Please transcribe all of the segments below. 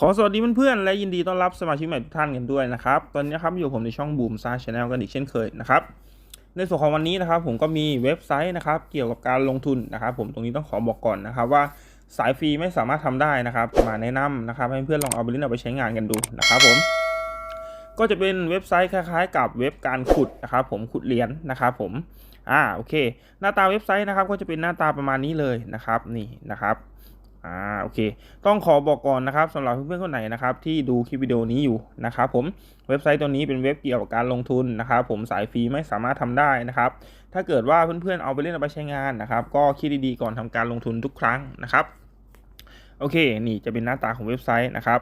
ขอสวัสดีเพื่อนๆ และยินดีต้อนรับสมาชิกใหม่ทุกท่านกันด้วยนะครับ ตอนนี้ครับอยู่ผมในช่องบูมซ่าชาแนลกันอีกเช่นเคยนะครับ ในส่วนของวันนี้นะครับ ผมก็มีเว็บไซต์นะครับ เกี่ยวกับการลงทุนนะครับ ผมตรงนี้ต้องขอบอกก่อนนะครับว่าสายฟรีไม่สามารถทำได้นะครับ มาแนะนำนะครับให้เพื่อนลองเอาไปเล่นเอาไปใช้งานกันดูนะครับผม ก็จะเป็นเว็บไซต์คล้าย ๆ กับเว็บการขุดนะครับ ผมขุดเหรียญนะครับ ผม อ่าโอเค หน้าตาเว็บไซต์นะครับ ก็จะเป็นหน้าตาประมาณนี้เลยนะครับนี่นะครับ อ่าโอเค ต้องขอบอกก่อนนะครับสำหรับเพื่อนๆคนไหนนะครับที่ดูคลิปวิดีโอนี้อยู่นะครับผมเว็บไซต์ตัวนี้เป็นเว็บเกี่ยวกับการลงทุนนะครับผมสายฟรีไม่สามารถทำได้นะครับ ถ้าเกิดว่าเพื่อนๆเอาไปเล่นเอาไปใช้งานนะครับ ก็คิดดีๆก่อนทำการลงทุนทุกครั้งนะครับ โอเค นี่จะเป็นหน้าตาของเว็บไซต์นะครับ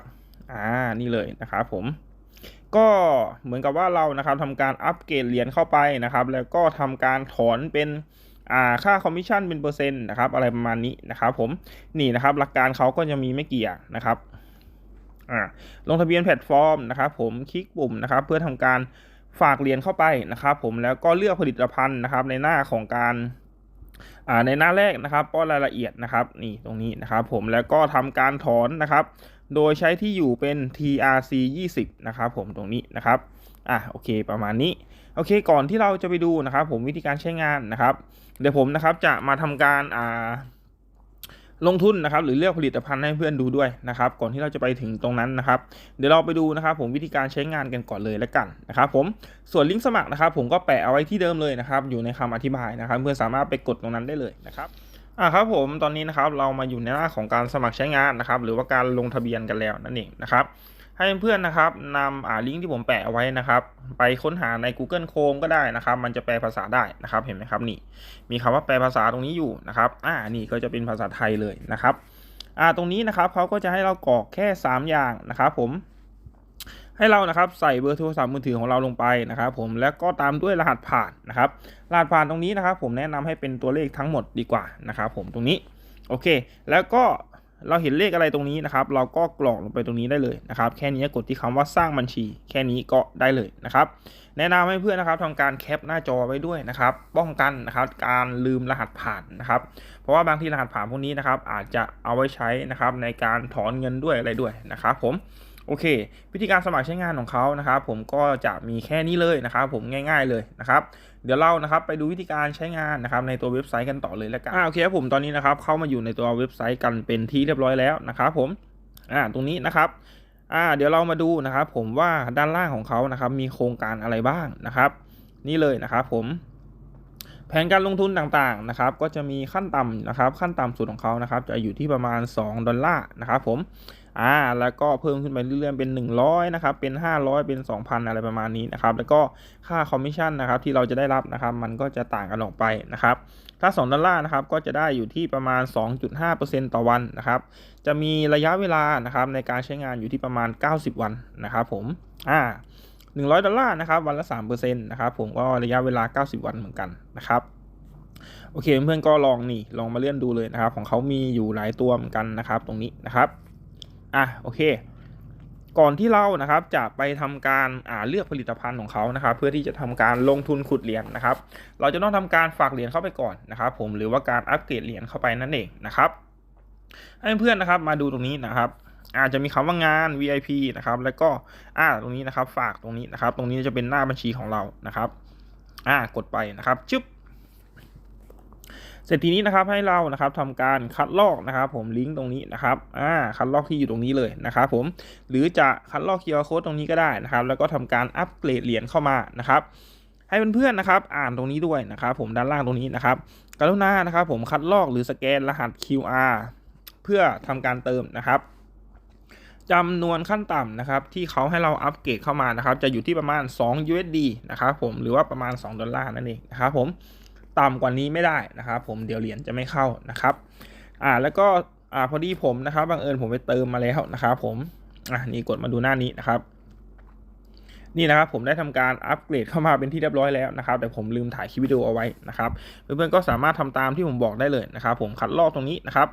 อ่านี่เลยนะครับผมก็เหมือนกับว่าเรานะครับทำการอัปเกรดเหรียญเข้าไปนะครับ แล้วก็ทำการถอนเป็น ค่าคอมมิชชั่นเป็นเปอร์เซ็นต์นะครับอะไรประมาณนี้นะครับผมนี่นะครับหลักการเขาก็จะมีไม่กี่อย่างนะครับลงทะเบียนแพลตฟอร์มนะครับผมคลิกปุ่มนะครับเพื่อทำการฝากเหรียญเข้าไปนะครับผมแล้วก็เลือกผลิตภัณฑ์นะครับในหน้าของการในหน้าแรกนะครับป้อนรายละเอียดนะครับนี่ตรงนี้นะครับผมแล้วก็ทำการถอนนะครับ โดยใช้ที่อยู่เป็น TRC 20นะครับผมตรงนี้นะครับอะโอเคประมาณนี้ โอเค ก่อนที่เราจะไปดูนะครับผมวิธีการใช้งานนะครับ เดี๋ยวผมนะครับจะมาทำการอ่าลงทุนนะครับหรือเลือกผลิตภัณฑ์ให้เพื่อนดูด้วยนะครับ ก่อนที่เราจะไปถึงตรงนั้นนะครับ เดี๋ยวเราไปดูนะครับ ผมวิธีการใช้งานกันก่อนเลยแล้วกันนะครับ ผมส่วนลิงก์สมัครนะครับ ผมก็แปะเอาไว้ที่เดิมเลยนะครับ อยู่ในคำอธิบายนะครับ เพื่อนสามารถไปกดตรงนั้นได้เลยนะครับอ่าครับผมตอนนี้นะครับเรามาอยู่ในหน้าของการสมัครใช้งานนะครับ หรือว่าการลงทะเบียนกันแล้วนั่นเองนะครับ ให้เพื่อนๆนะครับนำอ่าลิงก์ที่ผมแปะเอาไว้นะครับ ไปค้นหาใน Google Chrome ก็ได้นะครับ มันจะแปลภาษาได้นะครับเห็นไหมครับนี่ มีคำว่าแปลภาษาตรงนี้อยู่นะครับ อ่านี่ก็จะเป็นภาษาไทยเลยนะครับอ่าตรงนี้นะครับเขาก็จะให้เรากรอกแค่ 3 อย่างนะครับผม ให้เรานะครับใส่เบอร์โทรศัพท์มือถือของเราลงไปนะครับ ผมแล้วก็ตามด้วยรหัสผ่านนะครับ รหัสผ่านตรงนี้นะครับ ผมแนะนำให้เป็นตัวเลขทั้งหมดดีกว่านะครับ ผมตรงนี้โอเค แล้วก็ เราเห็นเลขอะไรตรงนี้นะครับ เราก็กรอกลงไปตรงนี้ได้เลยนะครับ แค่นี้กดที่คำว่าสร้างบัญชี แค่นี้ก็ได้เลยนะครับ แนะนำให้เพื่อนนะครับทำการแคปหน้าจอไว้ด้วยนะครับ ป้องกันนะครับการลืมรหัสผ่านนะครับ เพราะว่าบางทีรหัสผ่านพวกนี้นะครับ อาจจะเอาไว้ใช้นะครับในการถอนเงินด้วยอะไรด้วยนะครับผม โอเค วิธีการสมัครใช้งานของเขานะครับ ผมก็จะมีแค่นี้เลยนะครับผมง่าย ๆเลยนะครับ เดี๋ยวเรานะครับไปดูวิธีการใช้งานนะครับในตัวเว็บไซต์กันต่อเลยแล้วกันอ่าโอเคครับผมตอนนี้นะครับเข้ามาอยู่ในตัวเว็บไซต์กันเป็นที่เรียบร้อยแล้วนะครับผมอ่าตรงนี้นะครับอ่าเดี๋ยวเรามาดูนะครับผมว่าด้านล่างของเขานะครับมีโครงการอะไรบ้างนะครับ นี่เลยนะครับผมแผนการลงทุนต่างๆนะครับ ก็จะมีขั้นต่ำนะครับ ขั้นต่ำสุดของเขานะครับ จะอยู่ที่ประมาณ 2 ดอลลาร์นะครับผม อ่าแล้วก็เพิ่มขึ้นไปเรื่อยๆเป็น 100นะครับเป็น 500 เป็น 2,000 อะไรประมาณนี้นะครับแล้วก็ค่าคอมมิชชั่นนะครับที่เราจะได้รับนะครับมันก็จะต่างกันออกไปนะครับถ้า 2 ดอลลาร์นะครับก็จะได้อยู่ที่ประมาณ 2.5%ต่อวันนะครับจะมีระยะเวลานะครับในการใช้งานอยู่ที่ประมาณ 90 วันนะครับผมอ่า100 ดอลลาร์นะครับวันละ3%นะครับผมก็ระยะเวลา 90 วันเหมือนกันนะครับโอเคเพื่อนๆก็ลองนี่ลองมาเลื่อนดูเลยนะครับของเขามีอยู่หลายตัวเหมือนกันนะครับตรงนี้นะครับ อะโอเค ก่อนที่เรานะครับจะไปทำการอ่าเลือกผลิตภัณฑ์ของเขานะครับ เพื่อที่จะทำการลงทุนขุดเหรียญนะครับ เราจะต้องทำการฝากเหรียญเข้าไปก่อนนะครับ ผมหรือว่าการอัปเกรดเหรียญเข้าไปนั่นเองนะครับ ให้เพื่อนนะครับมาดูตรงนี้นะครับอาจจะมีคำว่างาน VIP นะครับ แล้วก็อ่าตรงนี้นะครับ ฝากตรงนี้นะครับ ตรงนี้จะเป็นหน้าบัญชีของเรานะครับ อ่ากดไปนะครับชึบ เสร็จทีนี้นะครับให้เรานะครับทำการคัดลอกนะครับ ผมลิงก์ตรงนี้นะครับอ่าคัดลอกที่อยู่ตรงนี้เลยนะครับผมหรือจะคัดลอก QR code ตรงนี้ก็ได้นะครับ แล้วก็ทำการอัปเกรดเหรียญเข้ามานะครับให้เพื่อนๆนะครับ อ่านตรงนี้ด้วยนะครับ ผมด้านล่างตรงนี้นะครับกรุณานะครับ ผมคัดลอกหรือสแกนรหัส QR เพื่อทำการเติมนะครับจำนวนขั้นต่ำนะครับที่เขาให้เราอัปเกรดเข้ามานะครับ จะอยู่ที่ประมาณ 2 USD นะครับผมหรือว่าประมาณ 2 ดอลลาร์นั่นเองนะครับผม ต่ำกว่านี้ไม่ได้นะครับ ผมเดี๋ยวเหรียญจะไม่เข้านะครับอ่าแล้วก็อ่าพอดีผมนะครับบังเอิญผมไปเติมมาแล้วนะครับผมอ่านี่กดมาดูหน้านี้นะครับ นี่นะครับผมได้ทำการอัปเกรดเข้ามาเป็นที่เรียบร้อยแล้วนะครับ แต่ผมลืมถ่ายคลิปวิดีโอเอาไว้นะครับเพื่อนๆก็สามารถทำตามที่ผมบอกได้เลยนะครับ ผมคัดลอกตรงนี้นะครับ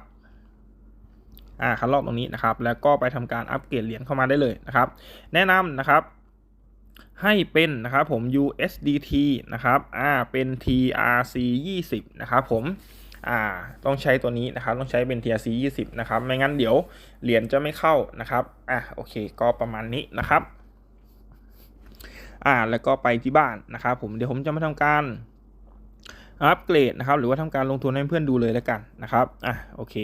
อ่าคัดลอกตรงนี้นะครับ แล้วก็ไปทำการอัปเกรดเหรียญเข้ามาได้เลยนะครับ แนะนำนะครับ ให้เป็นนะครับผม USDT นะครับ อ่า เป็น TRC 20นะครับผม อ่า ต้องใช้ตัวนี้นะครับ ต้องใช้เป็น TRC 20นะครับ ไม่งั้นเดี๋ยวเหรียญจะไม่เข้านะครับ อะ โอเค ก็ประมาณนี้นะครับ อ่า แล้วก็ไปที่บ้านนะครับผม เดี๋ยวผมจะมาทำการอัปเกรดนะครับ หรือว่าทำการลงทุนให้เพื่อนดูเลยแล้วกันนะครับ อะ โอเค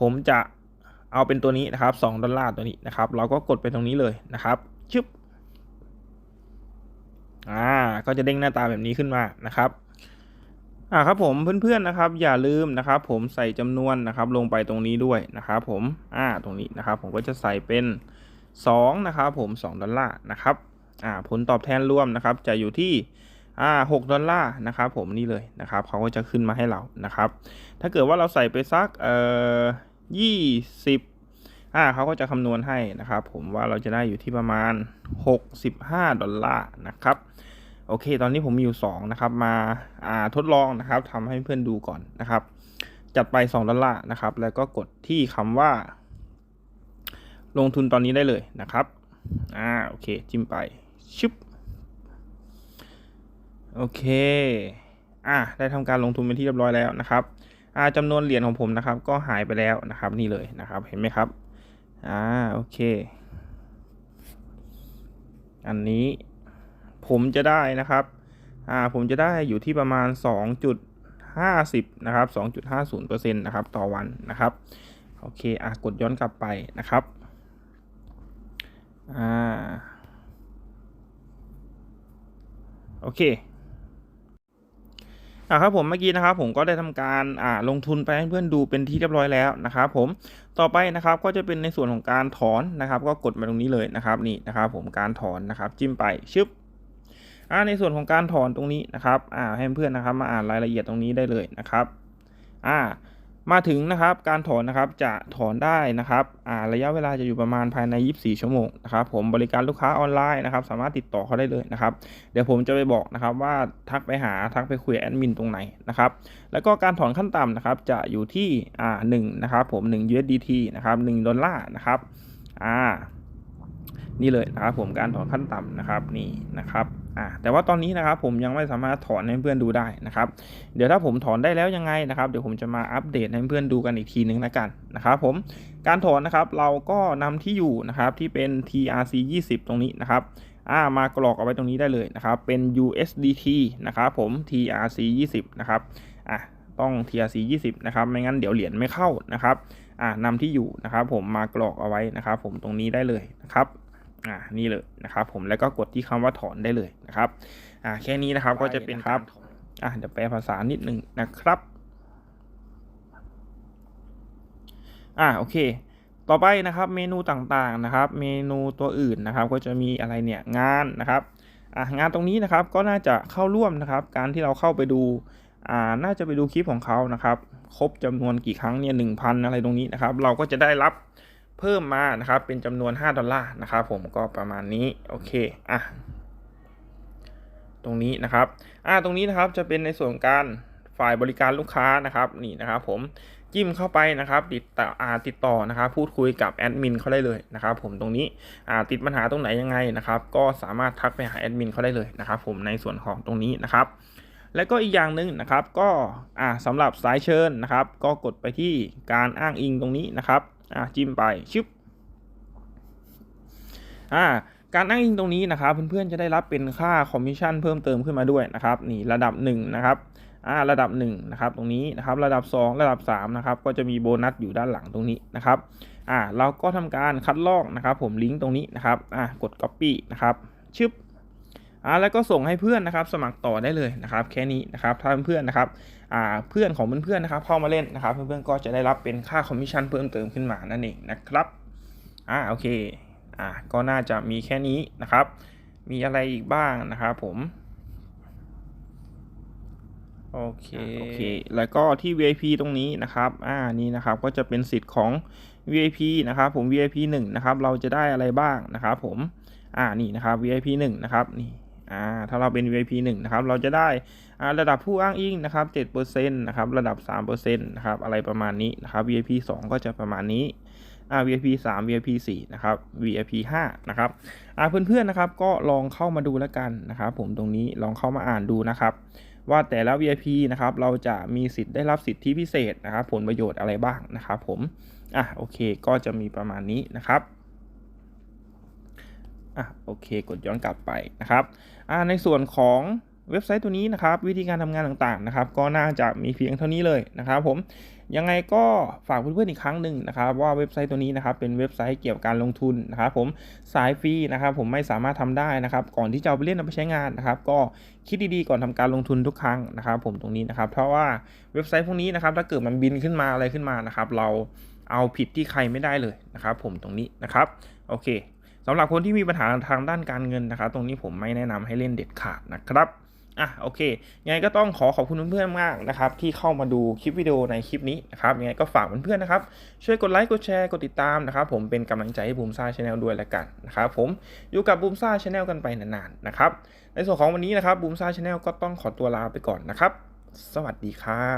ผมจะเอาเป็นตัวนี้นะครับ2ดอลลาร์ตัวนี้นะครับ เราก็กดไปตรงนี้เลยนะครับ ชึบ อ่าก็จะเด้งหน้าตาแบบนี้ขึ้นมานะครับอ่าครับผมเพื่อนๆนะครับ อย่าลืมนะครับ ผมใส่จำนวนนะครับ ลงไปตรงนี้ด้วยนะครับผมอ่าตรงนี้นะครับ ผมก็จะใส่เป็น2นะครับผม 2 ดอลลาร์นะครับอ่าผลตอบแทนรวมนะครับ จะอยู่ที่อ่า6ดอลลาร์นะครับผมนี่เลยนะครับเขาก็จะขึ้นมาให้เรานะครับ ถ้าเกิดว่าเราใส่ไปสักเอ่อยี่สิบ อ่าเขาก็จะคำนวณให้นะครับผมว่าเราจะได้อยู่ที่ประมาณ 65 ดอลลาร์นะครับ โอเค ตอนนี้ผมมีอยู่ 2 นะครับ มาอ่าทดลองนะครับทำให้เพื่อนดูก่อนนะครับ จัดไป 2 ดอลลาร์นะครับ แล้วก็กดที่คำว่า ลงทุนตอนนี้ได้เลยนะครับ อ่า โอเค จิ้มไป ชึบ โอเค อ่าได้ทำการลงทุนเป็นที่เรียบร้อยแล้วนะครับอ่าจำนวนเหรียญของผมนะครับก็หายไปแล้วนะครับนี่เลยนะครับเห็นไหมครับ อ่าโอเค อันนี้ผมจะได้นะครับ อ่าผมจะได้อยู่ที่ประมาณ 2.50 นะครับ 2.50%นะครับต่อวันนะครับ โอเคอะกดย้อนกลับไปนะครับ อ่า โอเค อะครับผมเมื่อกี้นะครับผมก็ได้ทำการอ่าลงทุนไปให้เพื่อนดูเป็นที่เรียบร้อยแล้วนะครับผมต่อไปนะครับก็จะเป็นในส่วนของการถอนนะครับ ก็กดมาตรงนี้เลยนะครับนี่นะครับผมการถอนนะครับจิ้มไปชึบอ่าในส่วนของการถอนตรงนี้นะครับอ่าให้เพื่อนนะครับมาอ่านรายละเอียดตรงนี้ได้เลยนะครับอ่า มาถึงนะครับการถอนนะครับจะถอนได้นะครับอ่าระยะเวลาจะอยู่ประมาณภายใน 24 ชั่วโมงนะครับผมบริการลูกค้าออนไลน์นะครับสามารถติดต่อเขาได้เลยนะครับ เดี๋ยวผมจะไปบอกนะครับว่าทักไปหาทักไปคุยแอดมินตรงไหนนะครับแล้วก็การถอนขั้นต่ำนะครับจะอยู่ที่อ่าหนึ่งนะครับผม1 USDT นะครับ1ดอลลาร์นะครับอ่านี่เลยนะครับผมการถอนขั้นต่ำนะครับนี่นะครับ อ่าแต่ว่าตอนนี้นะครับผมยังไม่สามารถถอนให้เพื่อนดูได้นะครับ เดี๋ยวถ้าผมถอนได้แล้วยังไงนะครับ เดี๋ยวผมจะมาอัปเดตให้เพื่อนดูกันอีกทีนึงแล้วกันนะครับผมการถอนนะครับเราก็นำที่อยู่นะครับที่เป็น TRC 20 ตรงนี้นะครับอ่ามากรอกเอาไว้ตรงนี้ได้เลยนะครับ เป็น USDT นะครับผม TRC 20 นะครับอะต้อง TRC 20 นะครับ ไม่งั้นเดี๋ยวเหรียญไม่เข้านะครับอ่านำที่อยู่นะครับ ผมมากรอกเอาไว้นะครับ ผมตรงนี้ได้เลยนะครับ อ่านี่เลยนะครับผมแล้วก็กดที่คำว่าถอนได้เลยนะครับอ่าแค่นี้นะครับก็จะเป็นครับอะเดี๋ยวแปลภาษานิดหนึ่งนะครับอ่าโอเค ต่อไปนะครับเมนูต่างๆนะครับ เมนูตัวอื่นนะครับ ก็จะมีอะไรเนี่ยงานนะครับอ่างานตรงนี้นะครับก็น่าจะเข้าร่วมนะครับ การที่เราเข้าไปดูอ่าน่าจะไปดูคลิปของเขานะครับ ครบจำนวนกี่ครั้งเนี่ยหนึ่งพันอะไรตรงนี้นะครับ เราก็จะได้รับ เพิ่มมานะครับเป็นจำนวน 5 ดอลลาร์นะครับผมก็ประมาณนี้โอเคอะตรงนี้นะครับอ่าตรงนี้นะครับจะเป็นในส่วนการฝ่ายบริการลูกค้านะครับนี่นะครับผมจิ้มเข้าไปนะครับ ติดต่ออาติดต่อนะครับ พูดคุยกับแอดมินเขาได้เลยนะครับ ผมตรงนี้อ่าติดปัญหาตรงไหนยังไงนะครับ ก็สามารถทักไปหาแอดมินเขาได้เลยนะครับ ผมในส่วนของตรงนี้นะครับ แล้วก็อีกอย่างหนึ่งนะครับ ก็อ่าสำหรับสายเชิญนะครับ ก็กดไปที่การอ้างอิงตรงนี้นะครับ อ่าจิ้มไปชึบอ่าการอ้างอิงตรงนี้นะครับเพื่อนๆจะได้รับเป็นค่าคอมมิชชั่นเพิ่มเติมขึ้นมาด้วยนะครับนี่ระดับ1นะครับอ่าระดับ1นะครับตรงนี้นะครับระดับ 2 ระดับ3นะครับก็จะมีโบนัสอยู่ด้านหลังตรงนี้นะครับอ่าเราก็ทำการคัดลอกนะครับ ผมลิงก์ตรงนี้นะครับอ่ากด Copy นะครับชึบ อ่าแล้วก็ส่งให้เพื่อนนะครับ สมัครต่อได้เลยนะครับ แค่นี้นะครับถ้าเพื่อนๆนะครับอ่าเพื่อนของเพื่อนๆนะครับเข้ามาเล่นนะครับ เพื่อนๆก็จะได้รับเป็นค่าคอมมิชชั่นเพิ่มเติมขึ้นมานั่นเองนะครับอ่าโอเคอ่าก็น่าจะมีแค่นี้นะครับ มีอะไรอีกบ้างนะครับผมโอเคโอเค แล้วก็ที่ VIP ตรงนี้นะครับ อ่า นี่นะครับ ก็จะเป็นสิทธิ์ของ VIP นะครับผม VIP 1นะครับ เราจะได้อะไรบ้างนะครับผม อ่า นี่นะครับ VIP 1นะครับ นี่ อ่าถ้าเราเป็น VIP 1นะครับเราจะได้อ่าระดับผู้อ้างอิงนะครับ7%นะครับระดับ3%นะครับอะไรประมาณนี้นะครับ VIP 2 ก็จะประมาณนี้อ่า VIP 3 VIP 4นะครับ VIP 5นะครับอ่าเพื่อนๆนะครับก็ลองเข้ามาดูแล้วกันนะครับผมตรงนี้ลองเข้ามาอ่านดูนะครับ ว่าแต่ละ VIP นะครับเราจะมีสิทธิ์ได้รับสิทธิพิเศษนะครับผลประโยชน์อะไรบ้างนะครับผมอะโอเคก็จะมีประมาณนี้นะครับ อะโอเค กดย้อนกลับไปนะครับอ่าในส่วนของเว็บไซต์ตัวนี้นะครับ วิธีการทำงานต่างๆนะครับ ก็น่าจะมีเพียงเท่านี้เลยนะครับผมยังไงก็ฝากเพื่อนๆอีกครั้งหนึ่งนะครับว่าเว็บไซต์ตัวนี้นะครับเป็นเว็บไซต์เกี่ยวกับการลงทุนนะครับผมสายฟรีนะครับผมไม่สามารถทำได้นะครับ ก่อนที่จะเอาไปเล่นเอาไปใช้งานนะครับ ก็คิดดีๆก่อนทำการลงทุนทุกครั้งนะครับ ผมตรงนี้นะครับ เพราะว่าเว็บไซต์พวกนี้นะครับถ้าเกิดมันบินขึ้นมาอะไรขึ้นมานะครับ เราเอาผิดที่ใครไม่ได้เลยนะครับ ผมตรงนี้นะครับโอเค สำหรับคนที่มีปัญหาทางด้านการเงินนะครับ ตรงนี้ผมไม่แนะนำให้เล่นเด็ดขาดนะครับอะโอเคยังไงก็ต้องขอขอบคุณเพื่อนๆมากนะครับที่เข้ามาดูคลิปวิดีโอในคลิปนี้นะครับยังไงก็ฝากเพื่อนๆนะครับช่วยกดไลค์กดแชร์กดติดตามนะครับผมเป็นกำลังใจให้บูมซ่าชาแนลด้วยแล้วกันนะครับผมอยู่กับบูมซ่าชาแนลกันไปนานๆนะครับในส่วนของวันนี้นะครับบูมซ่าชาแนลก็ต้องขอตัวลาไปก่อนนะครับ สวัสดีครับ